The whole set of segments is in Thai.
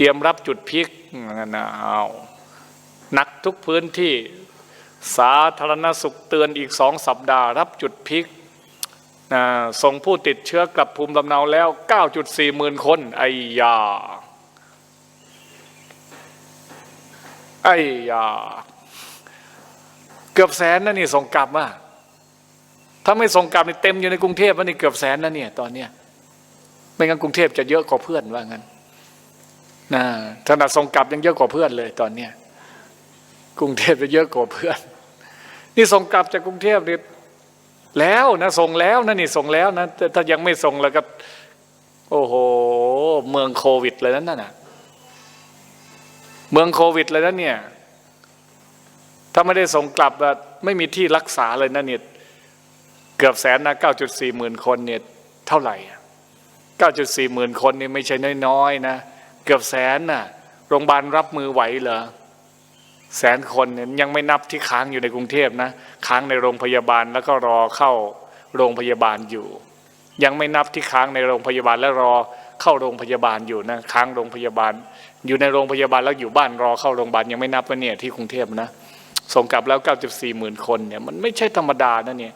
เตรียมรับจุดพีคนั่นนะเอาหนักทุกพื้นที่สาธารณสุขเตือนอีกสองสัปดาห์ รับจุดพีคนะส่งผู้ติดเชื้อกลับภูมิลำเนาแล้ว 9.4หมื่นคนไอ้ยาไอ้ยาเกือบแสนนะนี่ส่งกลับมาถ้าไม่ส่งกลับนี่เต็มอยู่ในกรุงเทพแล้วนี่เกือบแสนนะเนี่ยตอนเนี้ยไม่งั้นกรุงเทพจะเยอะกว่าเพื่อนว่างั้น นะขนาดส่งกลับยังเยอะกว่าเพื่อนเลยตอนเนี้ยกรุงเทพจะเยอะกว่าเพื่อน นี่ส่งกลับจากกรุงเทพนี่แล้วนะส่งแล้วนะนี่ส่งแล้วนะถ้ายังไม่ส่งแล้วก็โอ้โห เมืองโควิดเลยนั่นน่ะเมืองโควิดเลยนะเนี่ย ถ้าไม่ได้ส่งกลับอะไม่มีที่รักษาเลยนะเนี่ยเกือบแสนนะ9.4หมื่นคนเนี่ย เท่าไหร่อะ9.4หมื่นคนนี่ไม่ใช่น้อยๆนะ เกือบแสนน่ะโรงพยาบาลรับมือไหวเหรอแสนคนเนี่ยยังไม่นับที่ค้างอยู่ในกรุงเทพนะค้างในโรงพยาบาลแล้วก็รอเข้าโรงพยาบาลอยู่ ยังไม่นับที่ค้างในโรงพยาบาลและรอเข้าโรงพยาบาลอยู่นะค้างโรงพยาบาล อยู่ในโรงพยาบาลแล้วอยู่บ้านรอเข้าโรงพยาบาลยังไม่นับว่าเนี่ยที่กรุงเทพนะส่งกลับแล้ว 9.4หมื่นคนเนี่ยมันไม่ใช่ธรรมดานะเนี่ย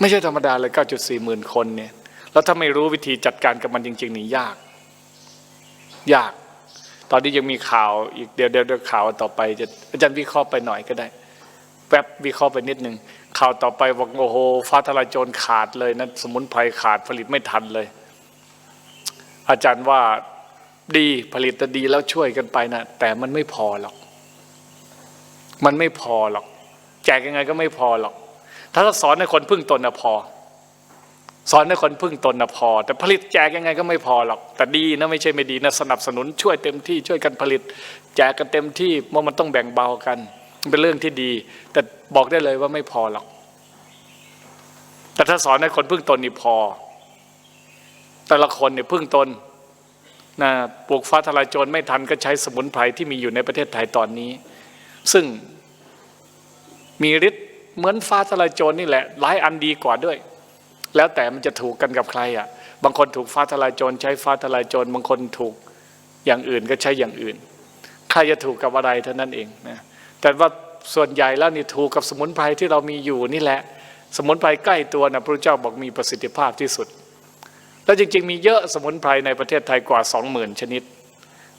ไม่ใช่ธรรมดาเลย 9.4หมื่นคนเนี่ย แล้วถ้าไม่รู้วิธีจัดการกับมันจริง ๆ นี่ยาก ยาก ตอนนี้ยังมีข่าวอีกเดี๋ยวเดี๋ยวข่าวต่อไปจะอาจารย์วิเคราะห์ไปหน่อยก็ได้ แป๊บวิเคราะห์ไปนิดหนึ่งข่าวต่อไปบอกโอ้โหฟ้าทลายโจรขาดเลยนะสมุนไพรขาดผลิตไม่ทันเลย อาจารย์ว่าดีผลิตดีแล้วช่วยกันไปนะแต่มันไม่พอหรอก มันไม่พอหรอก แจกยังไงก็ไม่พอหรอก ถ้าสอนให้คนพึ่งตนนะพอ สอนให้คนพึ่งตนนะพอ แต่ผลิตแจกยังไงก็ไม่พอหรอก แต่ดีนะไม่ใช่ไม่ดีนะสนับสนุนช่วยเต็มที่ช่วยกันผลิต แจกกันเต็มที่เพรามันต้องแบ่งเบากันมันเป็นเรื่องที่ดี แต่บอกได้เลยว่าไม่พอหรอก แต่ถ้าสอนให้คนพึ่งตนนี่พอ แต่ละคนเนี่ยพึ่งตนนะปลูกฟ้าทลายโจรไม่ทันก็ใช้สมุนไพรที่มีอยู่ในประเทศไทยตอนนี้ ซึ่งมีฤทธิ์เหมือนฟ้าทลายโจรนี่แหละหลายอันดีกว่าด้วย แล้วแต่มันจะถูกกันกับใครอะ บางคนถูกฟ้าทลายโจรใช้ฟ้าทลายโจรบางคนถูกอย่างอื่นก็ใช้อย่างอื่น ใครจะถูกกับอะไรเท่านั้นเองนะแต่ว่าส่วนใหญ่แล้วนี่ถูกกับสมุนไพรที่เรามีอยู่นี่แหละ สมุนไพรใกล้ตัวนะพระเจ้าบอกมีประสิทธิภาพที่สุด แล้วจริง ๆ มีเยอะสมุนไพรในประเทศไทยกว่าสองหมื่นชนิด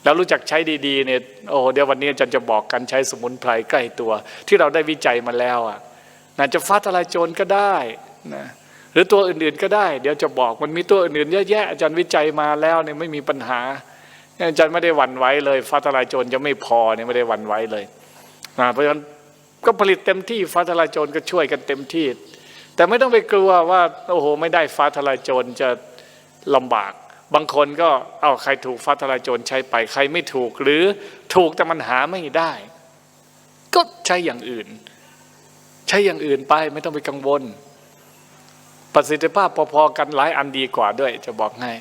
แล้วรู้จักใช้ดีๆเนี่ยโอ้เดี๋ยววันนี้อาจารย์จะบอกกันใช้สมุนไพรใกล้ตัว ที่เราได้วิจัยมาแล้วอะนะจะฟ้าทลายโจรก็ได้นะ หรือตัวอื่นๆก็ได้ เดี๋ยวจะบอกมันมีตัวอื่นๆเยอะแยะอาจารย์วิจัยมาแล้วเนี่ยไม่มีปัญหาอาจารย์ไม่ได้หวั่นไหวเลยฟ้าทลายโจรจะไม่พอเนี่ยไม่ได้หวั่นไหวเลยนะเพราะฉะนั้นก็ผลิตเต็มที่ฟ้าทลายโจรก็ช่วยกันเต็มที่ แต่ไม่ต้องไปกลัวว่าโอ้โหไม่ได้ฟ้าทลายโจรจะลำบาก บางคนก็เอาใครถูกฟ้าทลายโจรใช้ไปใครไม่ถูกหรือถูกแต่มันหาไม่ได้ ก็ใช้อย่างอื่น ใช้อย่างอื่นไปไม่ต้องไปกังวล ประสิทธิภาพพอๆกันหลายอันดีกว่าด้วย จะบอกให้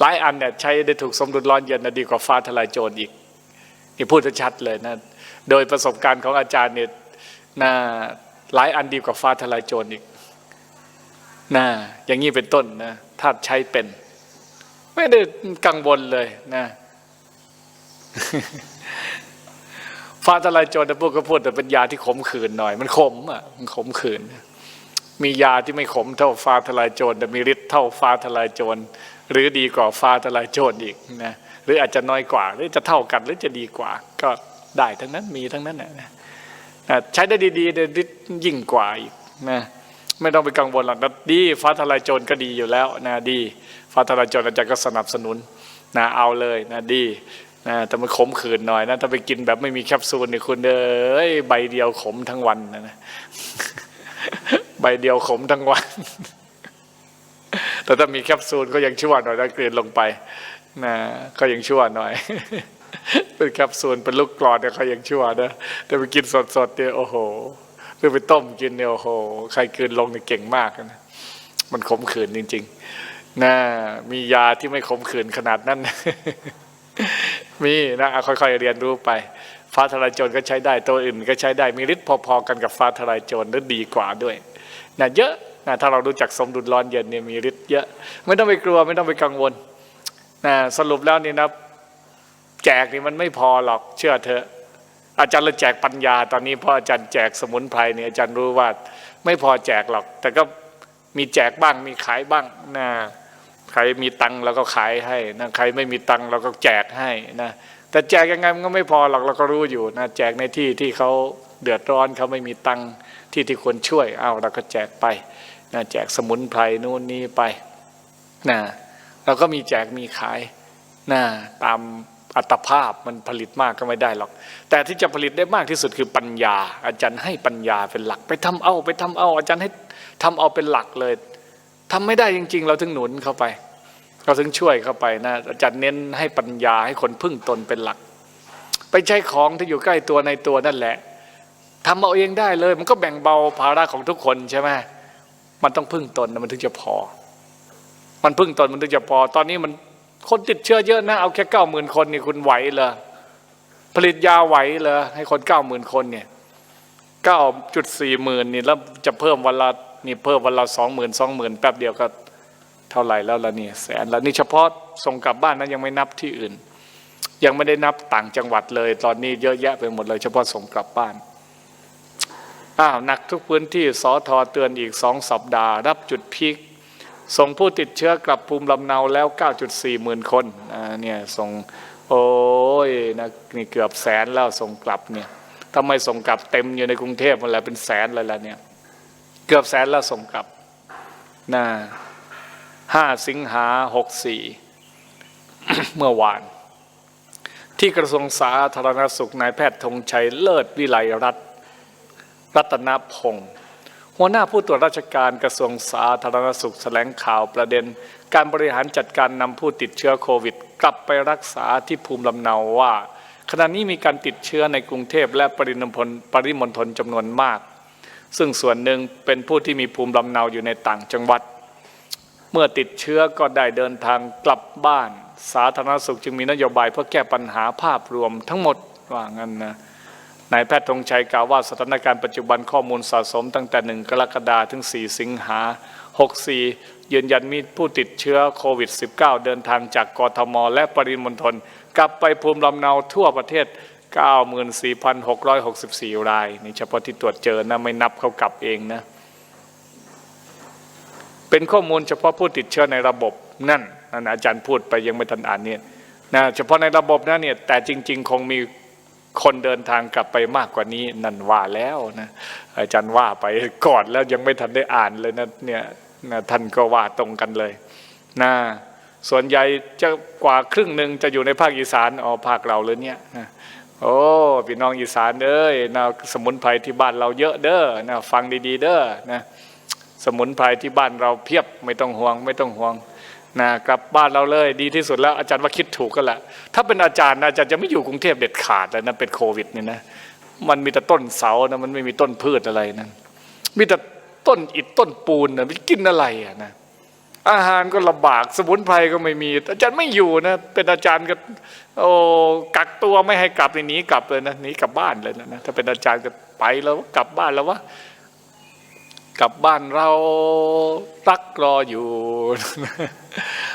หลายอันเนี่ยใช้ได้ถูกสมดุลร้อนเย็นนะดีกว่าฟ้าทลายโจรอีกนี่พูดชัดเลยนะโดยประสบการณ์ของอาจารย์เนี่ยนะหลายอันดีกว่าฟ้าทลายโจรอีกนะอย่างนี้เป็นต้นนะถ้าใช้เป็น ไม่ได้กังวลเลยนะฟ้าทลายโจรแต่พูดก็พูดแต่เป็นยาที่ขมขื่นหน่อย มันขมอะมันขมขื่น มียาที่ไม่ขมเท่าฟ้าทลายโจรแต่มีฤทธิ์เท่าฟ้าทลายโจร หรือดีกว่าฟ้าทลายโจรอีกนะหรืออาจจะน้อยกว่า หรือจะเท่ากันหรือจะดีกว่า ก็ได้ทั้งนั้นมีทั้งนั้นนะใช้ได้ดีดีฤทธิ์ยิ่งกว่าอีกนะไม่ต้องไปกังวลหรอกนะดีฟ้าทลายโจรก็ดีอยู่แล้วนะดี ฟ้าทลายโจรอาจารย์ก็สนับสนุนนะเอาเลยนะดีนะแต่มันขมขืนหน่อยนะถ้าไปกินแบบไม่มีแคปซูลเนี่ยคุณเอ้ยใบเดียวขมทั้งวันนะ ใบเดียวขมทั้งวัน แต่ถ้ามีแคปซูลก็ยังชั่วหน่อยแล้วกลืนลงไปนะก็ยังชั่วหน่อย เป็นแคปซูลเป็นลูกกรอดเนี่ยเขายังชั่วนะแต่ไปกินสดๆเนี่ยโอ้โหหรือไปต้มกินเนี่ยโอ้โห ใครกลืนลงเนี่ยเก่งมากนะมันขมขื่นจริงๆนะมียาที่ไม่ขมขื่นขนาดนั้น มีนะค่อยๆเรียนรู้ไป ฟ้าทลายโจรก็ใช้ได้ตัวอื่นก็ใช้ได้มีฤทธิ์พอๆกันกับฟ้าทลายโจรหรือดีกว่าด้วย นะเยอะนะถ้าเรารู้จักสมดุลร้อนเย็นเนี่ยมีฤทธิ์เยอะไม่ต้องไปกลัวไม่ต้องไปกังวลนะสรุปแล้วนี่นะแจกนี่มันไม่พอหรอกเชื่อเถอะ อาจารย์เลยแจกปัญญาตอนนี้พราะอาจารย์แจกสมุนไพรเนี่ยอาจารย์รู้ว่าไม่พอแจกหรอก แต่ก็มีแจกบ้างมีขายบ้างนะใครมีตังค์เราก็ขายให้นะใครไม่มีตังค์เราก็แจกให้นะแต่แจกยังไงมันก็ไม่พอหรอกเราก็รู้อยู่นะแจกในที่ที่เขาเดือดร้อนเขาไม่มีตังค์ ที่ที่ควรช่วยเอาเราก็แจกไปนะแจกสมุนไพรนู่นนี่ไปนะเราก็มีแจกมีขายนะตามอัตภาพมันผลิตมากก็ไม่ได้หรอก แต่ที่จะผลิตได้มากที่สุดคือปัญญา อาจารย์ให้ปัญญาเป็นหลัก ไปทำเอาไปทำเอา อาจารย์ให้ทำเอาเป็นหลักเลยทำไม่ได้จริง ๆ เราถึงหนุนเข้าไป เราถึงช่วยเข้าไปนะอาจารย์เน้นให้ปัญญาให้คนพึ่งตนเป็นหลัก ไปใช้ของที่อยู่ใกล้ตัวในตัวนั่นแหละ ทำเอาเองได้เลย มันก็แบ่งเบาภาระของทุกคนใช่ไหมมันต้องพึ่งตนมันถึงจะพอ มันพึ่งตนมันถึงจะพอ ตอนนี้มันคนติดเชื้อเยอะนะเอาแค่เก้าหมื่นคนนี่คุณไหวเหรอผลิตยาไหวเหรอให้คนเก้าหมื่นคนเนี่ยเก้าจุดสี่หมื่นนี่แล้วจะเพิ่มวันละนี่เพิ่มวันละสองหมื่นสองหมื่นแป๊บเดียวก็เท่าไหร่แล้วละเนี่ยแสนแล้วนี่เฉพาะส่งกลับบ้านนะยังไม่นับที่อื่น ยังไม่ได้นับต่างจังหวัดเลย ตอนนี้เยอะแยะไปหมดเลย เฉพาะส่งกลับบ้าน อ้าวหนักทุกพื้นที่สอทอเตือนอีกสองสัปดาห์ รับจุดพีคส่งผู้ติดเชื้อกลับภูมิลำเนาแล้ว 9.4หมื่นคนอ่าเนี่ยส่งโอ้ยนะนี่เกือบแสนแล้วส่งกลับเนี่ยทำไมส่งกลับเต็มอยู่ในกรุงเทพมันแหละเป็นแสนเลยล่ะเนี่ยเกือบแสนแล้วส่งกลับนะห้าสิงหาหกสี่เมื่อวาน ที่กระทรวงสาธารณสุขนายแพทย์ธงชัยเลิศวิไลรัตน์ รัตนพงศ์หัวหน้าผู้ตรวจราชการกระทรวงสาธารณสุขแถลงข่าวประเด็น การบริหารจัดการนำผู้ติดเชื้อโควิด กลับไปรักษาที่ภูมิลำเนาว่า ขณะนี้มีการติดเชื้อในกรุงเทพและปริมณฑลปริมณฑลจำนวนมาก ซึ่งส่วนหนึ่งเป็นผู้ที่มีภูมิลำเนาอยู่ในต่างจังหวัด เมื่อติดเชื้อก็ได้เดินทางกลับบ้าน สาธารณสุขจึงมีนโยบายเพื่อแก้ปัญหาภาพรวมทั้งหมดว่างั้นนะ นายแพทย์ธงชัยกล่าวว่าสถานการณ์ปัจจุบันข้อมูลสะสมตั้งแต่ 1 กรกฎาคมถึง 4 สิงหา 64 ยืนยันมีผู้ติดเชื้อโควิด -19 เดินทางจากกทม และปริมณฑลกลับไปภูมิลำเนาทั่วประเทศ 94,664 ราย นี่เฉพาะที่ตรวจเจอนะ ไม่นับเขากลับเองนะ เป็นข้อมูลเฉพาะผู้ติดเชื้อในระบบนั่นนั่นอาจารย์พูดไปยังไม่ทันอ่านเนี่ยนะเฉพาะในระบบนะเนี่ยแต่จริง ๆ คงมี คนเดินทางกลับไปมากกว่านี้นันว่าแล้วนะอาจารย์ว่าไปก่อนแล้วยังไม่ทันได้อ่านเลยนะเนี่ยนะท่านก็ว่าตรงกันเลยนะส่วนใหญ่จะกว่าครึ่งหนึ่งจะอยู่ในภาคอีสานอ๋อภาคเราเลยเนี่ยนะโอ้พี่น้องอีสานเอ้ยนะสมุนไพรที่บ้านเราเยอะเด้อนะฟังดีๆเด้อนะสมุนไพรที่บ้านเราเพียบไม่ต้องห่วงไม่ต้องห่วง นะกลับบ้านเราเลยดีที่สุดแล้วอาจารย์ว่าคิดถูกกันแหละถ้าเป็นอาจารย์นะอาจารย์จะไม่อยู่กรุงเทพเด็ดขาดแล้วนะเป็นโควิดนี่นะมันมีแต่ต้นเสานะมันไม่มีต้นพืชอะไรนะมีแต่ต้นอิฐต้นปูนนะมันกินอะไรอะนะอาหารก็ลำบากสมุนไพรก็ไม่มี อาจารย์ไม่อยู่นะเป็นอาจารย์ก็โอ้กักตัวไม่ให้กลับเลยหนีกลับเลยนะหนีกลับบ้านเลยนะถ้าเป็นอาจารย์ก็ไปแล้วกลับบ้านแล้ววะ กลับบ้านเรารักรออยู่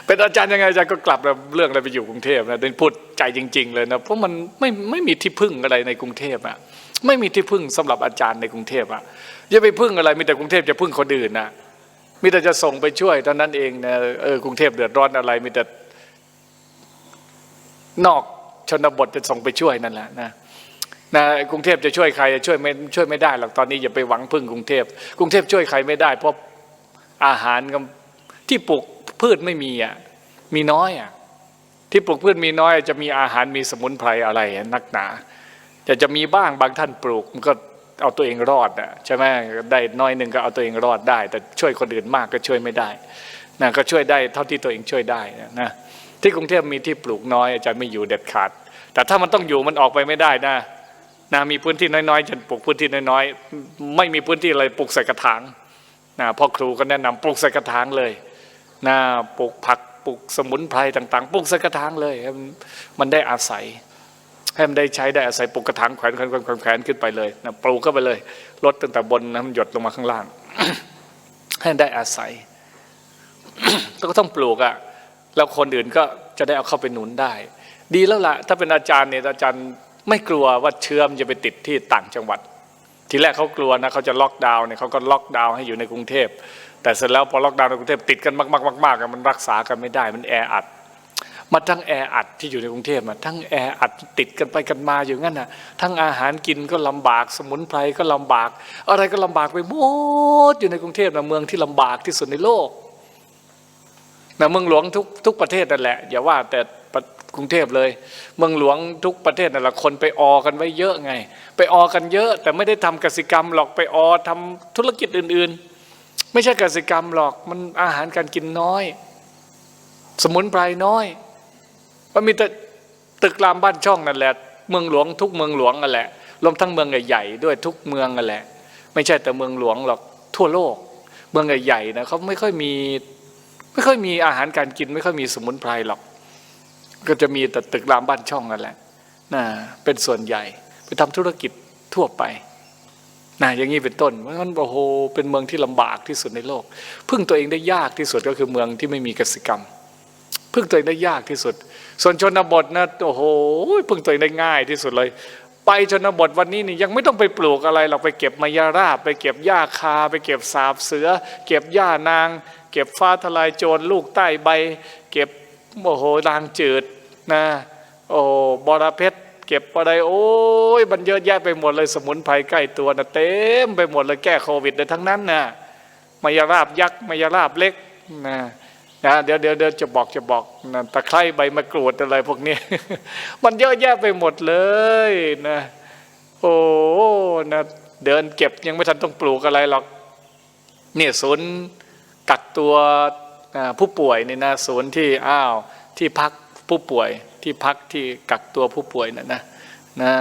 เป็นอาจารย์ยังไงอาจารย์ก็กลับเรื่องอะไรไปอยู่กรุงเทพนะเดินพูดใจจริง ๆ เลยนะเพราะมันไม่ไม่มีที่พึ่งอะไรในกรุงเทพอะไม่มีที่พึ่งสำหรับอาจารย์ในกรุงเทพอะจะไปพึ่งอะไรมีแต่กรุงเทพจะพึ่งคนอื่นนะมีแต่จะส่งไปช่วยเท่านั้นเองนะเออกรุงเทพเดือดร้อนอะไรมีแต่นอกชนบทจะส่งไปช่วยนั่นแหละนะ นะกรุงเทพจะช่วยใครช่วยไม่ช่วยไม่ได้หรอกตอนนี้อย่าไปหวังพึ่งกรุงเทพกรุงเทพช่วยใครไม่ได้ เพราะอาหารที่ปลูกพืชไม่มีอะมีน้อยอะที่ปลูกพืชมีน้อย จะมีอาหารมีสมุนไพรอะไรนักหนาแต่จะมีบ้างบางท่านปลูกมันก็เอาตัวเองรอดอะใช่ไหมได้น้อยหนึ่งก็เอาตัวเองรอดได้ แต่ช่วยคนอื่นมากก็ช่วยไม่ได้นะก็ช่วยได้เท่าที่ตัวเองช่วยได้นะที่กรุงเทพมีที่ปลูกน้อยอาจารย์ไม่อยู่เด็ดขาด แต่ถ้ามันต้องอยู่มันออกไปไม่ได้นะ นะมีพื้นที่น้อยๆฉันปลูกพื้นที่น้อยๆ ไม่มีพื้นที่อะไรปลูกใส่กระถางนะพ่อครูก็แนะนำปลูกใส่กระถางเลยนะปลูกผักปลูกสมุนไพรต่างๆปลูกใส่กระถางเลยให้มันได้อาศัยให้มันได้ใช้ได้อาศัยปลูกกระถางแขวนแขวนแขวนแขวนแขวนขึ้นไปเลยนะปลูกเข้าไปเลยลดตั้งแต่บนนะมันหยดลงมาข้างล่าง ให้มันได้อาศัยก็ต้องปลูกอะแล้วคนอื่นก็จะได้เอาเข้าไปหนุนได้ ดีแล้วล่ะถ้าเป็นอาจารย์เนี่ยอาจารย์ ไม่กลัวว่าเชื้อมนจะไปติดที่ต่างจังหวัด ทีแรกเขากลัวนะเขาจะล็อกดาวน์เนี่ยเขาก็ล็อกดาวน์ให้อยู่ในกรุงเทพ แต่เสร็จแล้วพอล็อกดาวน์ในกรุงเทพติดกันมากๆๆๆมันรักษากันไม่ได้มันแออัดมาทั้งแออัดที่อยู่ในกรุงเทพมาทั้งแออัดติดกันไปกันมาอยู่งั้นน่ะทั้งอาหารกินก็ลำบากสมุนไพรก็ลำบาก อะไรก็ลำบากไปหมดอยู่ในกรุงเทพนะเมืองที่ลำบากที่สุดในโลกนะเมืองหลวงทุกทุกประเทศนั่นแหละอย่าว่าแต่ กรุงเทพเลย เมืองหลวงทุกประเทศนั่นแหละคนไปออกันไว้เยอะไง ไปออกันเยอะ แต่ไม่ได้ทำกสิกรรมหรอกไปออทำธุรกิจอื่น ๆ ไม่ใช่กสิกรรมหรอกมันอาหารการกินน้อย สมุนไพรน้อยมันมีแต่ตึกรามบ้านช่องนั่นแหละ เมืองหลวงทุกเมืองหลวงนั่นแหละรวมทั้งเมืองใหญ่ๆด้วยทุกเมืองนั่นแหละ ไม่ใช่แต่เมืองหลวงหรอกทั่วโลก เมืองใหญ่ๆนะเขาไม่ค่อยมีไม่ค่อยมีอาหารการกิน ไม่ค่อยมีสมุนไพรหรอก ก็จะมีแต่ตึกรามบ้านช่องนั่นแหละนะเป็นส่วนใหญ่ ไปทำธุรกิจทั่วไปนะอย่างนี้เป็นต้นเพราะฉะนั้นโอ้โหเป็นเมืองที่ลำบากที่สุดในโลก พึ่งตัวเองได้ยากที่สุดก็คือเมืองที่ไม่มีกสิกรรม พึ่งตัวเองได้ยากที่สุด ส่วนชนบทนะโอ้โหพึ่งตัวเองได้ง่ายที่สุดเลย ไปชนบทวันนี้นี่ยังไม่ต้องไปปลูกอะไรเราไปเก็บมายาราบไปเก็บหญ้าคา ไปเก็บสาบเสือ เก็บหญ้านาง เก็บฟ้าทลายโจรลูกใต้ใบ เก็บ โอ้โหรางจืดนะโอ้บอระเพ็ดเก็บอะไรโอ้ยมันเยอะแยะไปหมดเลยสมุนไพรใกล้ตัวนะเต็มไปหมดเลยแก้โควิดเลยทั้งนั้นนะมายาราบยักษ์มายาราบเล็กนะนะเดี๋ยวเดี๋ยวเดี๋ยวจะบอกจะบอกนะตะไคร้ใบมะกรูดอะไรพวกนี้ มันเยอะแยะไปหมดเลยนะโอ้นะเดินเก็บยังไม่ทันต้องปลูกอะไรหรอกเนี่ยศูนย์กักตัว ผู้ป่วยนี่นะศูนย์ที่อ้าวที่พักผู้ป่วยที่พักที่กักตัวผู้ป่วยน่ะนะนะ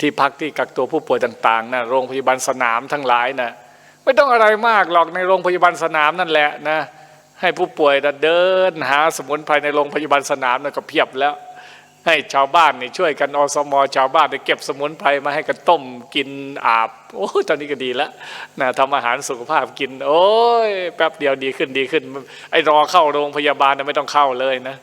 ที่พักที่กักตัวผู้ป่วยต่างๆนะโรงพยาบาลสนามทั้งหลายนะไม่ต้องอะไรมากหรอกในโรงพยาบาลสนามนั่นแหละนะให้ผู้ป่วยนะเดินหาสมุนไพรในโรงพยาบาลสนามนะก็เพียบแล้ว ให้ชาวบ้านนี่ช่วยกันอสมชาวบ้านไปเก็บสมุนไพรมาให้กันต้มกินอาบ โอ้ตอนนี้ก็ดีแล้วนะทำอาหารสุขภาพกิน โอ้ยแป๊บเดียวดีขึ้นดีขึ้น ไอ้รอเข้าโรงพยาบาลนะไม่ต้องเข้าเลยนะ